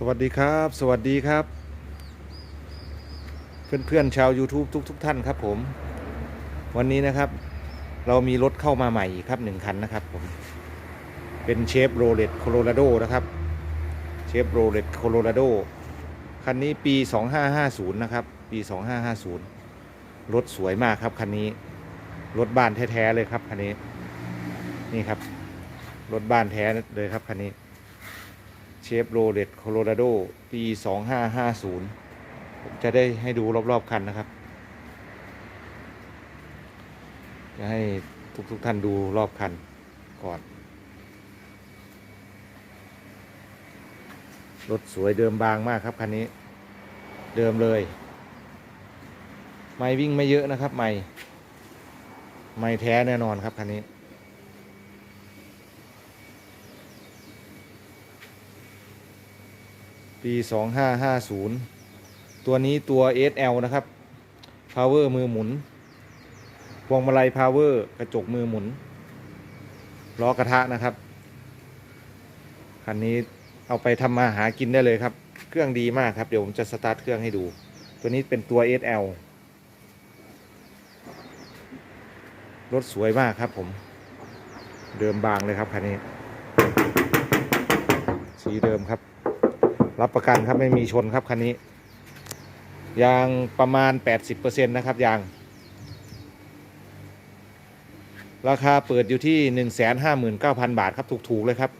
สวัสดีครับ สวัสดีครับ เพื่อนๆชาว YouTube ทุกๆทท่านครับผม วันนี้นะครับ เรามีรถเข้ามาใหม่อีกครับหนึ่งคันนะครับผม เป็นเชฟโรเลตโคโลราโดนะครับ เชฟโรเลตโคโลราโดคันนี้ปี 2550 นะครับ ปี 2550 รถสวยมากครับคันนี้ รถบ้านแท้ ๆ เลยครับคันนี้ นี่ครับ รถบ้านแท้เลยครับคันนี้ เชฟโรเลตโคโลราโด ปี 2550 ผมจะได้ให้ดูรอบ ๆ คันนะครับ จะให้ทุกๆทท่านดูรอบคันก่อน รถสวยเดิมบางมากครับ คันนี้ เดิมเลย ไม่วิ่งไม่เยอะนะครับ ไม่ ไม่แท้แน่นอนครับ คันนี้ ปี 2550 ตัวนี้ตัว SL นะครับ power มือหมุน พวงมาลัย power กระจกมือหมุน ล้อกระทะนะครับ คันนี้เอาไปทำมาหากินได้เลยครับ เครื่องดีมากครับ เดี๋ยวผมจะสตาร์ทเครื่องให้ดู ตัวนี้เป็นตัว SL รถสวยมากครับผม เดิมบางเลยครับคันนี้ สีเดิมครับ รับประกันครับไม่มีชนครับคันนี้ ยางประมาณ 80%นะครับยาง ราคาเปิดอยู่ที่ 159,000 บาทครับถูก ๆ เลยครับ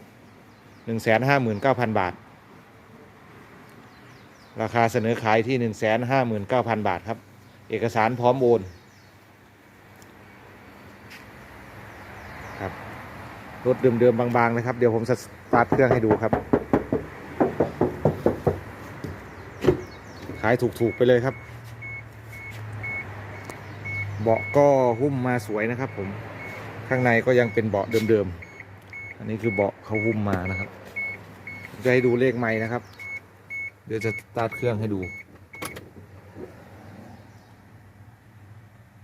159,000 บาท ราคาเสนอขายที่ 159,000 บาทครับ เอกสารพร้อมโอนครับรถเดิมๆบางๆนะครับ เดี๋ยวผมสตาร์ทเครื่องให้ดูครับายถูกๆไปเลยครับ เบาะก็หุ้มมาสวยนะครับ ผมข้างในก็ยังเป็นเบาะเดิมๆ อันนี้คือเบาะเขาหุ้มมานะครับ จะให้ดูเลขไม้นะครับ เดี๋ยวจะตาร์ทเครื่องให้ดู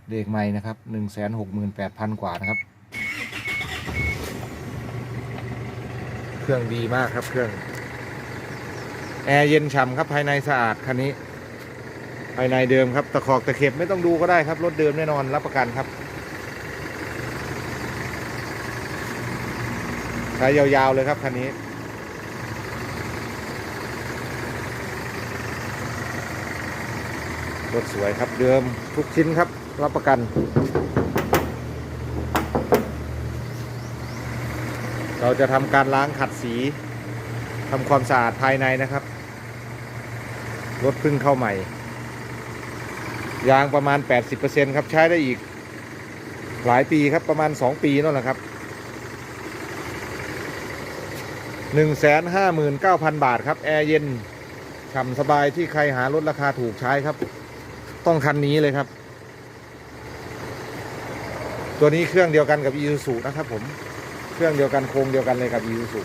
เลขไม้นะครับหนึ่งแสนหกหมื่นแปดพันกว่านะครับ เครื่องดีมากครับเครื่อง แอร์เย็นฉ่ำครับภายในสะอาดคันนี้ ภายในเดิมครับ ตะขอกตะเข็บไม่ต้องดูก็ได้ครับ รถเดิมแน่นอนรับประกันครับ ใช้ยาวๆเลยครับคันนี้รถสวยครับเดิมทุกชิ้นครับ รับประกัน เราจะทำการล้างขัดสีทำความสะอาดภายในนะครับ รถพึ่งเข้าใหม่ ยางประมาณ 80%ครับ ใช้ได้อีกหลายปีครับประมาณ 2 ปีนั่นแหละครับ 159,000 บาทครับ แอร์เย็นฉ่ำสบายที่ใครหารถราคาถูกใช้ครับ ต้องคันนี้เลยครับ ตัวนี้เครื่องเดียวกันกับ Isuzu นะครับผมเครื่องเดียวกันโครงเดียวกันเลยกับ Isuzu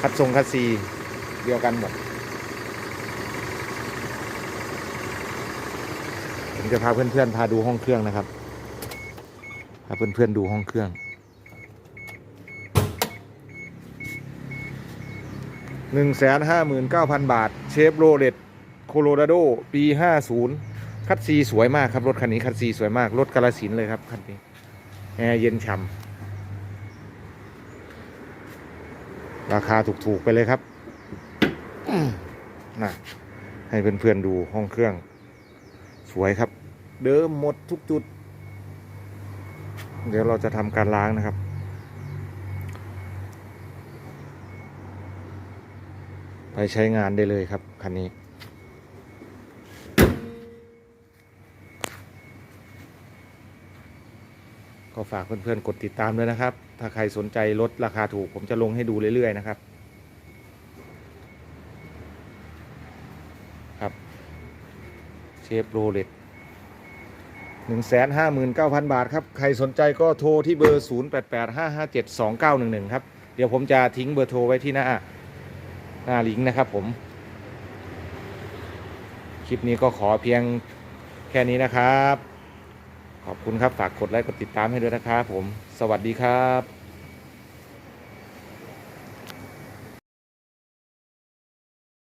คัดทรงคัดซีเดียวกันหมด ผมจะพาเพื่อนๆพาดูห้องเครื่องนะครับพาเพื่อนๆดูห้องเครื่อง หนึ่งแสนห้าหมื่นเก้าพันบาท เชฟโรเลตโคโลราโด ปีห้าศูนย์คัดซีสวยมากครับรถคันนี้คัดซีสวยมาก รถกาลสินเลยครับคันนี้ แอร์เย็นฉ่ำราคาถูกๆไปเลยครับน่ะให้เพื่อนๆดูห้องเครื่อง สวยครับ เดิมหมดทุกจุด เดี๋ยวเราจะทำการล้างนะครับ ไปใช้งานได้เลยครับคันนี้ก็ฝากเพื่อนๆ กดติดตามด้วยนะครับ ถ้าใครสนใจลดราคาถูกผมจะลงให้ดูเรื่อยๆนะครับครับ เช ฟโรเลตหนึ่งแสนห้าหมื่นเก้าพันบาทครับ ใครสนใจก็โทรที่เบอร์ศูนย์แปดแปดห้าห้าเจ็ดสองเก้าหนึ่งหนึ่งครับ เดี๋ยวผมจะทิ้งเบอร์โทรไว้ที่หน้า หน้าลิงก์นะครับผม คลิปนี้ก็ขอเพียงแค่นี้นะครับ ขอบคุณครับ ฝากกดไลค์ กดติดตามให้ด้วยนะครับผม สวัสดีครับ